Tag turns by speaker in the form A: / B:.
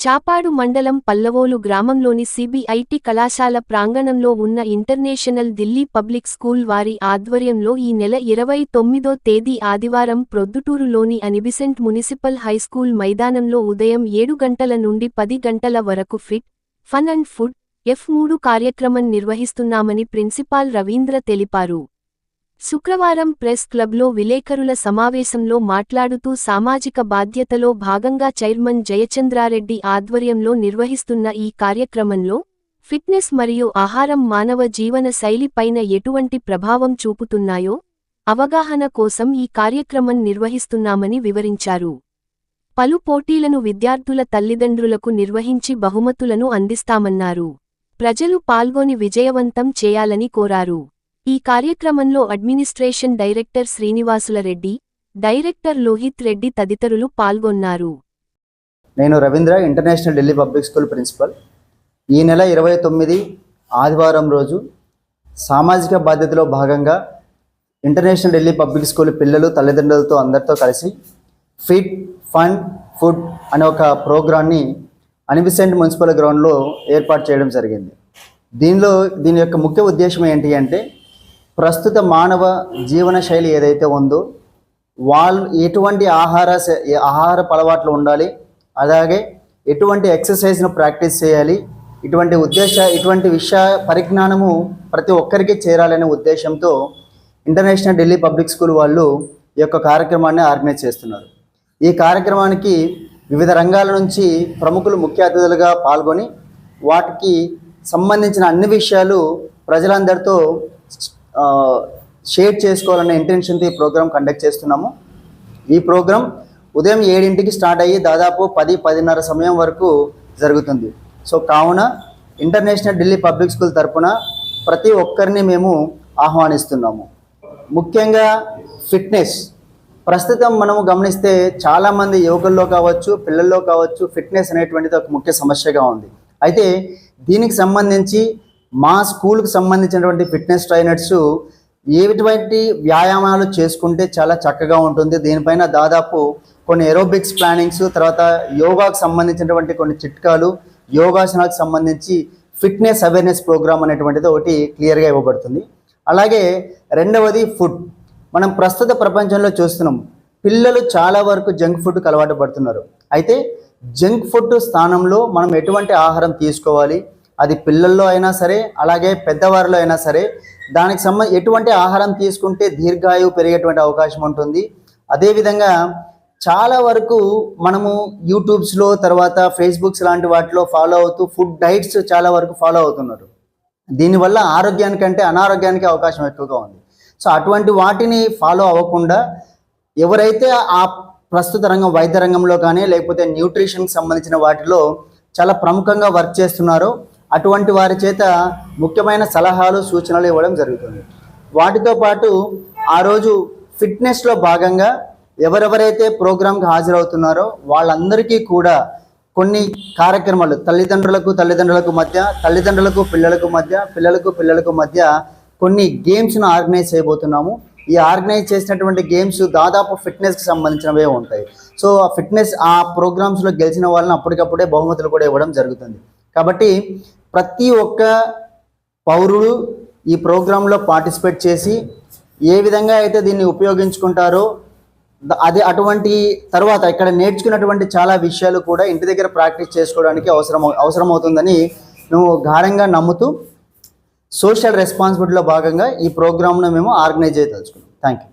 A: చాపాడు మండలం పల్లవోలు గ్రామంలోని సిబిఐటి కళాశాల ప్రాంగణంలో ఉన్న ఇంటర్నేషనల్ ఢిల్లీ పబ్లిక్ స్కూల్ వారి ఆధ్వర్యంలో ఈ నెల ఇరవై తొమ్మిదో తేదీ ఆదివారం ప్రొద్దుటూరులోని అనిబిసెంట్ మునిసిపల్ హైస్కూల్ మైదానంలో ఉదయం ఏడు గంటల నుండి పది గంటల వరకు fit fun and food F మూడు కార్యక్రమం నిర్వహిస్తున్నామని ప్రిన్సిపాల్ రవీంద్ర తెలిపారు. శుక్రవారం ప్రెస్ క్లబ్లో విలేకరుల సమావేశంలో మాట్లాడుతూ సామాజిక బాధ్యతలో భాగంగా చైర్మన్ జయచంద్రారెడ్డి ఆధ్వర్యంలో నిర్వహిస్తున్న ఈ కార్యక్రమంలో ఫిట్నెస్ మరియు ఆహారం మానవ జీవన శైలిపైన ఎటువంటి ప్రభావం చూపుతున్నాయో అవగాహన కోసం ఈ కార్యక్రమం నిర్వహిస్తున్నామని వివరించారు. పలు పోటీలను విద్యార్థుల తల్లిదండ్రులకు నిర్వహించి బహుమతులను అందిస్తామన్నారు. ప్రజలు పాల్గొని విజయవంతం చేయాలని కోరారు. ఈ కార్యక్రమంలో administration director Srinivasulareddy director Lohith Reddy తదితరులు పాల్గొన్నారు.
B: నేను Ravindra international Delhi public school principal. ఈ నెల ఇరవై తొమ్మిది ఆదివారం రోజు సామాజిక బాధ్యతలో భాగంగా ఇంటర్నేషనల్ ఢిల్లీ పబ్లిక్ స్కూల్ పిల్లలు తల్లిదండ్రులతో అందరితో కలిసి ఫిట్ ఫన్ ఫుడ్ అనే ఒక ప్రోగ్రాన్ని అనిబిసెంట్ మున్సిపల్ గ్రౌండ్లో ఏర్పాటు చేయడం జరిగింది. దీనిలో దీని యొక్క ముఖ్య ఉద్దేశం ఏంటి అంటే ప్రస్తుత మానవ జీవన శైలి ఏదైతే ఉందో వాళ్ళు ఎటువంటి ఆహార ఆహార అలవాట్లు ఉండాలి అలాగే ఎటువంటి ఎక్సర్సైజ్ను ప్రాక్టీస్ చేయాలి ఇటువంటి ఉద్దేశ ఇటువంటి విషయ పరిజ్ఞానము ప్రతి ఒక్కరికి చేరాలనే ఉద్దేశంతో ఇంటర్నేషనల్ ఢిల్లీ పబ్లిక్ స్కూల్ వాళ్ళు ఈ యొక్క కార్యక్రమాన్ని ఆర్గనైజ్ చేస్తున్నారు. ఈ కార్యక్రమానికి వివిధ రంగాల నుంచి ప్రముఖులు ముఖ్య అతిథులుగా పాల్గొని వాటికి సంబంధించిన అన్ని విషయాలు ప్రజలందరితో షేర్ చేసుకోవాలనే ఇంటెన్షన్తో ఈ ప్రోగ్రామ్ కండక్ట్ చేస్తున్నాము. ఈ ప్రోగ్రాం ఉదయం ఏడింటికి స్టార్ట్ అయ్యి దాదాపు పది పదిన్నర సమయం వరకు జరుగుతుంది. సో కావున ఇంటర్నేషనల్ ఢిల్లీ పబ్లిక్ స్కూల్ తరపున ప్రతి ఒక్కరిని మేము ఆహ్వానిస్తున్నాము. ముఖ్యంగా ఫిట్నెస్ ప్రస్తుతం మనము గమనిస్తే చాలామంది యువకుల్లో కావచ్చు పిల్లల్లో కావచ్చు ఫిట్నెస్ అనేటువంటిది ఒక ముఖ్య సమస్యగా ఉంది. అయితే దీనికి సంబంధించి మా స్కూల్కి సంబంధించినటువంటి ఫిట్నెస్ ట్రైనర్స్ ఏటువంటి వ్యాయామాలు చేసుకుంటే చాలా చక్కగా ఉంటుంది. దీనిపైన దాదాపు కొన్ని ఏరోబిక్స్ ప్లానింగ్స్ తర్వాత యోగాకు సంబంధించినటువంటి కొన్ని చిట్కాలు యోగాసనాలకు సంబంధించి ఫిట్నెస్ అవేర్నెస్ ప్రోగ్రామ్ అనేటువంటిది ఒకటి క్లియర్గా ఇవ్వబడుతుంది. అలాగే రెండవది ఫుడ్. మనం ప్రస్తుత ప్రపంచంలో చూస్తున్నాం పిల్లలు చాలా వరకు జంక్ ఫుడ్కి అలవాటు పడుతున్నారు. అయితే జంక్ ఫుడ్ స్థానంలో మనం ఎటువంటి ఆహారం తీసుకోవాలి? అది పిల్లల్లో అయినా సరే అలాగే పెద్దవారిలో అయినా సరే దానికి సంబంధ ఎటువంటి ఆహారం తీసుకుంటే దీర్ఘాయువు పెరిగేటువంటి అవకాశం ఉంటుంది. అదేవిధంగా చాలా వరకు మనము యూట్యూబ్స్లో తర్వాత ఫేస్బుక్స్ లాంటి వాటిలో ఫాలో అవుతూ ఫుడ్ డైట్స్ చాలా వరకు ఫాలో అవుతున్నారు. దీనివల్ల ఆరోగ్యానికంటే అనారోగ్యానికి అవకాశం ఎక్కువగా ఉంది. సో అటువంటి వాటిని ఫాలో అవ్వకుండా ఎవరైతే ఆ ప్రస్తుత రంగం వైద్య రంగంలో కానీ లేకపోతే న్యూట్రిషన్కి సంబంధించిన వాటిలో చాలా ప్రముఖంగా వర్క్ చేస్తున్నారో అటువంటి వారి చేత ముఖ్యమైన సలహాలు సూచనలు ఇవ్వడం జరుగుతుంది. వాటితో పాటు ఆ రోజు ఫిట్నెస్లో భాగంగా ఎవరెవరైతే ప్రోగ్రాంకి హాజరవుతున్నారో వాళ్ళందరికీ కూడా కొన్ని కార్యక్రమాలు తల్లిదండ్రులకు తల్లిదండ్రులకు మధ్య తల్లిదండ్రులకు పిల్లలకు మధ్య పిల్లలకు పిల్లలకు మధ్య కొన్ని గేమ్స్ను ఆర్గనైజ్ చేయబోతున్నాము. ఈ ఆర్గనైజ్ చేసినటువంటి గేమ్స్ దాదాపు ఫిట్నెస్కి సంబంధించినవే ఉంటాయి. సో ఆ ఫిట్నెస్ ఆ ప్రోగ్రామ్స్లో గెలిచిన వాళ్ళని అప్పటికప్పుడే బహుమతులు కూడా ఇవ్వడం జరుగుతుంది. కాబట్టి ప్రతి ఒక్క పౌరుడు ఈ ప్రోగ్రాంలో పార్టిసిపేట్ చేసి ఏ విధంగా అయితే దీన్ని ఉపయోగించుకుంటారో అదే అది అటువంటి తర్వాత ఇక్కడ నేర్చుకున్నటువంటి చాలా విషయాలు కూడా ఇంటి దగ్గర ప్రాక్టీస్ చేసుకోవడానికి అవసరం అవసరం అవుతుందని మేము ఘారంగా నమ్ముతూ సోషల్ రెస్పాన్సిబిలిటీలో భాగంగా ఈ ప్రోగ్రామ్ను మేము ఆర్గనైజ్ చేయదలుచుకున్నాం. Thank you